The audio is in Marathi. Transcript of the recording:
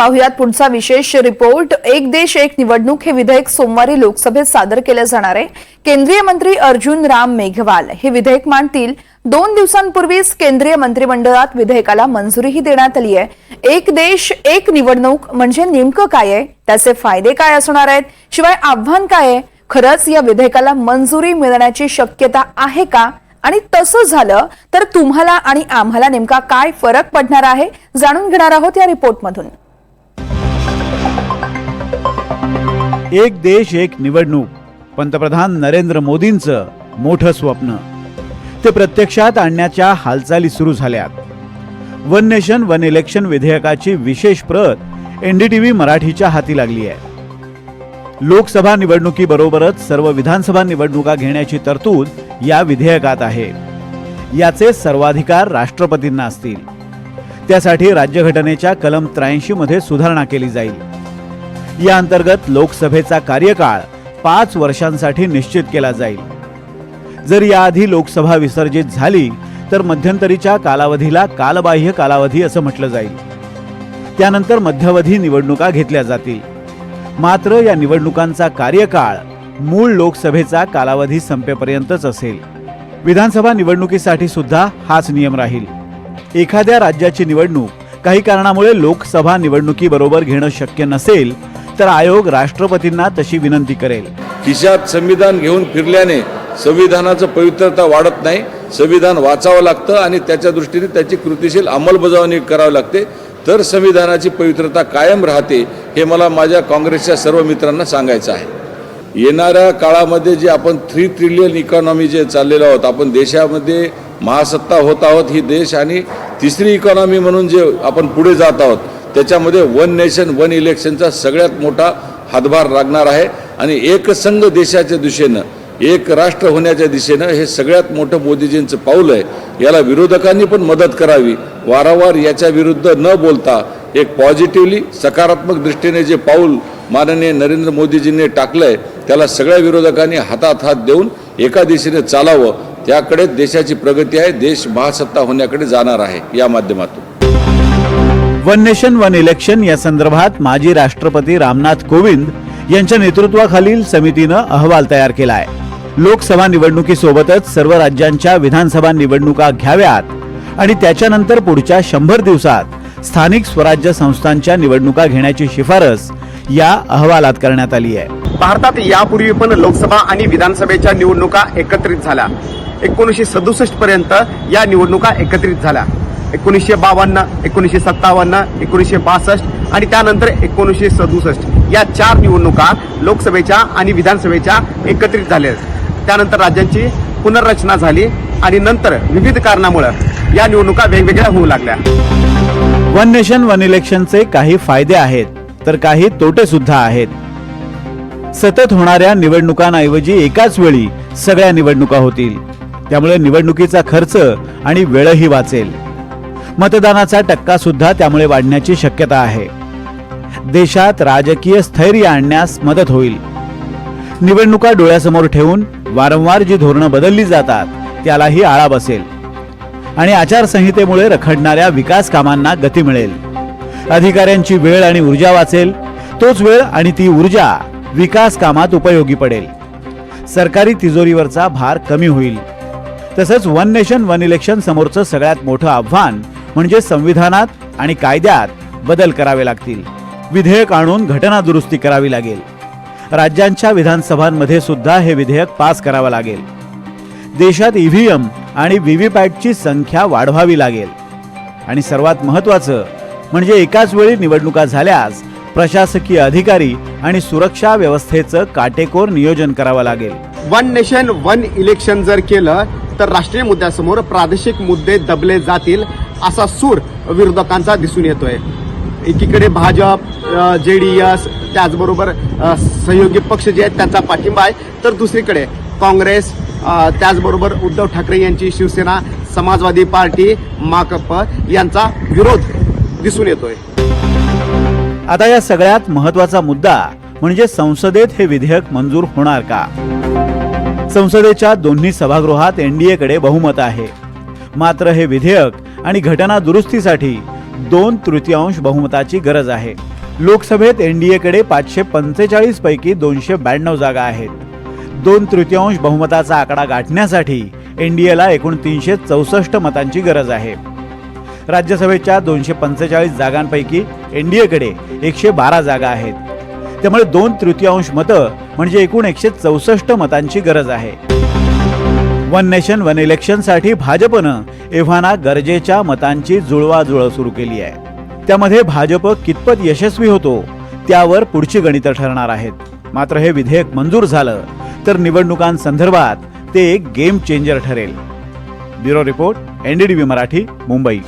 पाहुयात पुढचा विशेष रिपोर्ट. एक देश एक निवडणूक हे विधेयक सोमवारी लोकसभेत सादर केलं जाणार आहे. केंद्रीय मंत्री अर्जुन राम मेघवाल हे विधेयक मांडतील. दोन दिवसांपूर्वीच केंद्रीय मंत्रिमंडळात विधेयकाला मंजुरीही देण्यात आली आहे. एक देश एक निवडणूक म्हणजे नेमकं काय आहे? त्याचे फायदे काय असणार आहेत? शिवाय आव्हान काय आहे? खरंच या विधेयकाला मंजुरी मिळण्याची शक्यता आहे का? आणि तसं झालं तर तुम्हाला आणि आम्हाला नेमका काय फरक पडणार आहे? जाणून घेणार आहोत या रिपोर्टमधून. एक देश एक निवडणूक. पंतप्रधान नरेंद्र मोदींचं मोठं स्वप्न. ते प्रत्यक्षात आणण्याच्या हालचाली सुरू झाल्यात. वन नेशन वन इलेक्शन विधेयकाची विशेष प्रत एनडीटीव्ही मराठीच्या हाती लागली आहे. लोकसभा निवडणुकीबरोबरच सर्व विधानसभा निवडणुका घेण्याची तरतूद या विधेयकात आहे. याचे सर्वाधिकार राष्ट्रपतींना असतील. त्यासाठी राज्यघटनेच्या कलम त्र्याऐंशी मध्ये सुधारणा केली जाईल. या अंतर्गत लोकसभेचा कार्यकाळ पाच वर्षांसाठी निश्चित केला जाईल. जर याआधी लोकसभा विसर्जित झाली तर मध्यंतरीच्या कालावधीला कालबाह्य कालावधी असं म्हटलं जाईल. त्यानंतर मध्यावधी निवडणुका घेतल्या जातील. मात्र या निवडणुकांचा कार्यकाळ मूळ लोकसभेचा कालावधी संपेपर्यंतच असेल. विधानसभा निवडणुकीसाठी सुद्धा हाच नियम राहील. एखाद्या राज्याची निवडणूक काही कारणामुळे लोकसभा निवडणुकीबरोबर घेणं शक्य नसेल तर आयोग राष्ट्रपतींना तशी विनंती करेल. खिशात संविधान घेऊन फिरल्याने संविधानाचं पवित्रता वाढत नाही संविधान वाचावं लागतं आणि त्याच्या दृष्टीने त्याची कृतीशील अंमलबजावणी करावी लागते. तर संविधानाची पवित्रता कायम राहते हे मला माझ्या काँग्रेसच्या सर्व मित्रांना सांगायचं आहे. येणाऱ्या काळामध्ये जे आपण थ्री ट्रिलियन इकॉनॉमी जे चाललेलो आहोत आपण देशामध्ये महासत्ता होत आहोत ही देश आणि तिसरी इकॉनॉमी म्हणून जे आपण पुढे जात आहोत त्याच्यामध्ये वन नेशन वन इलेक्शनचा सगळ्यात मोठा हातभार लागणार आहे. आणि एकसंघ देशाच्या दिशेनं एक राष्ट्र होण्याच्या दिशेनं हे सगळ्यात मोठं मोदीजींचं पाऊल आहे. याला विरोधकांनी पण मदत करावी. वारंवार याच्या विरुद्ध न बोलता एक पॉझिटिव्हली सकारात्मक दृष्टीने जे पाऊल माननीय नरेंद्र मोदीजींनी टाकलंय त्याला सगळ्या विरोधकांनी हातात हात देऊन एका दिशेने चालावं. त्याकडे देशाची प्रगती आहे. देश महासत्ता होण्याकडे जाणार आहे. या माध्यमातून. वन नेशन वन इलेक्शन या संदर्भात माजी राष्ट्रपती रामनाथ कोविंद यांच्या नेतृत्वाखालील समितीनं अहवाल तयार केलाय. लोकसभा निवडणुकीसोबतच सर्व राज्यांच्या विधानसभा निवडणुका घ्याव्यात आणि त्याच्यानंतर पुढच्या शंभर दिवसात स्थानिक स्वराज्य संस्थांच्या निवडणुका घेण्याची शिफारस या अहवालात करण्यात आली आहे. भारतात यापूर्वी पण लोकसभा आणि विधानसभेच्या निवडणुका एकत्रित झाल्या. एकोणीसशे सदुसष्ट पर्यंत या निवडणुका एकत्रित झाल्या. एकोणीसशे बावन्न एकोणीसशे सत्तावन्न एकोणीसशे बासष्ट आणि त्यानंतर एकोणीसशे सदुसष्ट. या चार निवडणुका लोकसभेच्या आणि विधानसभेच्या एकत्रित झाल्या. त्यानंतर राज्यांची पुनर्रचना झाली आणि नंतर विविध कारणामुळं या निवडणुका वेगवेगळ्या होऊ लागल्या. वन नेशन वन इलेक्शनचे काही फायदे आहेत तर काही तोटे सुद्धा आहेत. सतत होणाऱ्या निवडणुकांऐवजी एकाच वेळी सगळ्या निवडणुका होतील. त्यामुळे निवडणुकीचा खर्च आणि वेळही वाचेल. मतदानाचा टक्का सुद्धा त्यामुळे वाढण्याची शक्यता आहे. देशात राजकीय स्थैर्य आणण्यास मदत होईल. निवडणुका डोळ्यासमोर ठेवून वारंवार जी धोरणं बदलली जातात त्यालाही आळा बसेल. आणि आचारसंहितेमुळे रखडणाऱ्या विकास कामांना गती मिळेल. अधिकाऱ्यांची वेळ आणि ऊर्जा वाचेल. तोच वेळ आणि ती ऊर्जा विकास कामात उपयोगी पडेल. सरकारी तिजोरीवरचा भार कमी होईल. तसंच वन नेशन वन इलेक्शन समोरचं सगळ्यात मोठं आव्हान म्हणजे संविधानात आणि कायद्यात बदल करावे लागतील. विधेयक आणून घटना दुरुस्ती करावी लागेल. राज्यांच्या विधानसभांमध्ये सुद्धा हे विधेयक पास करावं लागेल. देशात ईव्हीएम आणि व्हीव्हीपॅटची संख्या वाढवावी लागेल. आणि सर्वात महत्वाचं म्हणजे एकाच वेळी निवडणुका झाल्यास प्रशासकीय अधिकारी आणि सुरक्षा व्यवस्थेचं काटेकोर नियोजन करावं लागेल. वन नेशन वन इलेक्शन जर केलं तर राष्ट्रीय मुद्द्यासमोर प्रादेशिक मुद्दे दबले जातील. असा सूर विरोधकांचा दिसून येतोय. एकीकडे भाजप जे डी एस त्याचबरोबर सहयोगी पक्ष जे आहेत त्यांचा पाठिंबा आहे. तर दुसरीकडे काँग्रेस त्याचबरोबर उद्धव ठाकरे यांची शिवसेना समाजवादी पार्टी माकप यांचा विरोध दिसून येतोय. आता या सगळ्यात महत्त्वाचा मुद्दा म्हणजे संसदेत हे विधेयक मंजूर होणार का? संसदेच्या दोन्ही सभागृहात एनडीएकडे बहुमत आहे. मात्र हे विधेयक आणि घटना दुरुस्तीसाठी दोन तृतीयांश बहुमताची गरज आहे. लोकसभेत एनडीएकडे पाचशे पंचेचाळीस पैकी दोनशे ब्याण्णव जागा आहेत. दोन तृतीयांश बहुमताचा आकडा गाठण्यासाठी एनडीएला एकूण तीनशे चौसष्ट मतांची गरज आहे. राज्यसभेच्या दोनशे पंचेचाळीस जागांपैकी एनडीएकडे एकशे बारा जागा आहेत. त्यामुळे दोन तृतीयांश मतं म्हणजे एकूण एकशे चौसष्ट मतांची गरज आहे. वन नेशन वन इलेक्शनसाठी भाजपनं एव्हाना गरजेच्या मतांची जुळवाजुळव सुरू केली आहे. त्यामध्ये भाजप कितपत यशस्वी होतो त्यावर पुढची गणितं ठरणार आहेत. मात्र हे विधेयक मंजूर झालं तर निवडणुकांसंदर्भात ते एक गेम चेंजर ठरेल. Bureau report NDTV Marathi Mumbai.